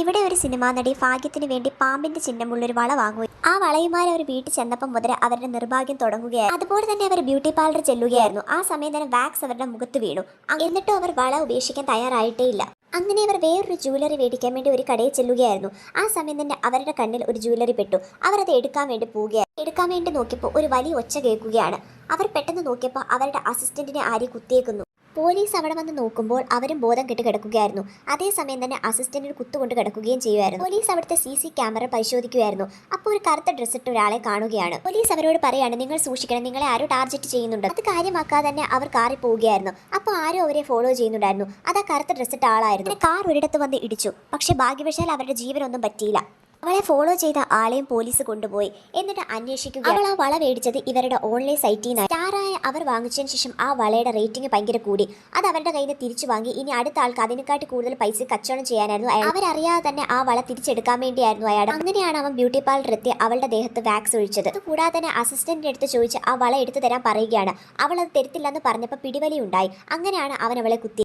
ഇവിടെ ഒരു സിനിമാ നടി ഭാഗ്യത്തിന് വേണ്ടി പാമ്പിന്റെ ചിഹ്നമുള്ള ഒരു വള വാങ്ങുകയും. ആ വളയുമായി അവർ വീട്ടിൽ ചെന്നപ്പം മുതൽ അവരുടെ നിർഭാഗ്യം തുടങ്ങുകയായിരുന്നു. അതുപോലെ തന്നെ അവർ ബ്യൂട്ടി പാർലർ ചെല്ലുകയായിരുന്നു. ആ സമയം തന്നെ വാക്സ് അവരുടെ മുഖത്ത് വീണു. എന്നിട്ടും അവർ വള ഉപേക്ഷിക്കാൻ തയ്യാറായിട്ടേ ഇല്ല. അങ്ങനെ അവർ വേറൊരു ജ്വല്ലറി മേടിക്കാൻ വേണ്ടി ഒരു കടയിൽ ചെല്ലുകയായിരുന്നു. ആ സമയം തന്നെ അവരുടെ കണ്ണിൽ ഒരു ജ്വല്ലറി പെട്ടു. അവർ അത് എടുക്കാൻ വേണ്ടി പോവുകയായിരുന്നു എടുക്കാൻ വേണ്ടി നോക്കിയപ്പോൾ ഒരു വലിയ ഒച്ച കേൾക്കുകയാണ്. അവർ പെട്ടെന്ന് നോക്കിയപ്പോൾ അവരുടെ അസിസ്റ്റന്റിനെ ആരി കുത്തിയേക്കുന്നു. പോലീസ് അവിടെ വന്ന് നോക്കുമ്പോൾ അവരും ബോധം കെട്ട് കിടക്കുകയായിരുന്നു. അതേസമയം തന്നെ അസിസ്റ്റന്റിന് കുത്തുകൊണ്ട് കിടക്കുകയും ചെയ്യുമായിരുന്നു. പോലീസ് അവിടുത്തെ സി സി ക്യാമറ പരിശോധിക്കുകയായിരുന്നു അപ്പോൾ ഒരു കറുത്ത ഡ്രസ് ഇട്ട ഒരാളെ കാണുകയാണ്. പോലീസ് അവരോട് പറയാണ് നിങ്ങൾ സൂക്ഷിക്കണം നിങ്ങളെ ആരോ ടാർഗറ്റ് ചെയ്യുന്നുണ്ട്. അത് കാര്യമാക്കാതെ തന്നെ അവർ കാറിൽ പോവുകയായിരുന്നു. അപ്പോൾ ആരോ അവരെ ഫോളോ ചെയ്യുന്നുണ്ടായിരുന്നു. അത് ആ കറുത്ത ഡ്രസ് ഇട്ട ആളായിരുന്നു. കാർ ഒരിടത്ത് വന്ന് ഇടിച്ചു. പക്ഷേ ഭാഗ്യവശാൽ അവരുടെ ജീവനൊന്നും പറ്റിയില്ല. അവളെ ഫോളോ ചെയ്ത ആളെയും പോലീസ് കൊണ്ടുപോയി. എന്നിട്ട് അന്വേഷിക്കുക അവൾ ആ വള മേടിച്ചത് ഇവരുടെ ഓൺലൈൻ സൈറ്റിൽ നിന്നാണ് സ്റ്റാറായ അവർ വാങ്ങിച്ചതിന് ശേഷം ആ വളയുടെ റേറ്റിംഗ് ഭയങ്കര കൂടി. അത് അവരുടെ കയ്യിൽ നിന്ന് തിരിച്ചു വാങ്ങി. ഇനി അടുത്ത ആൾക്ക് അതിനെക്കാട്ടി കൂടുതൽ പൈസ കച്ചവടം ചെയ്യാനായിരുന്നു അവരറിയാതെ തന്നെ ആ വള തിരിച്ചെടുക്കാൻ വേണ്ടിയായിരുന്നു അയാൾ. അങ്ങനെയാണ് അവൻ ബ്യൂട്ടി പാർലർ എത്തി അവളുടെ ദേഹത്ത് വാക്സ് ഒഴിച്ചത്. കൂടാതെ തന്നെ അസിസ്റ്റന്റിന്റെ അടുത്ത് ചോദിച്ച് ആ വള എടുത്തു തരാൻ പറയുകയാണ്. അവൾ അത് തരത്തില്ലെന്ന് പറഞ്ഞപ്പോൾ പിടിവലി ഉണ്ടായി. അങ്ങനെയാണ് അവൻ അവളെ കുത്തി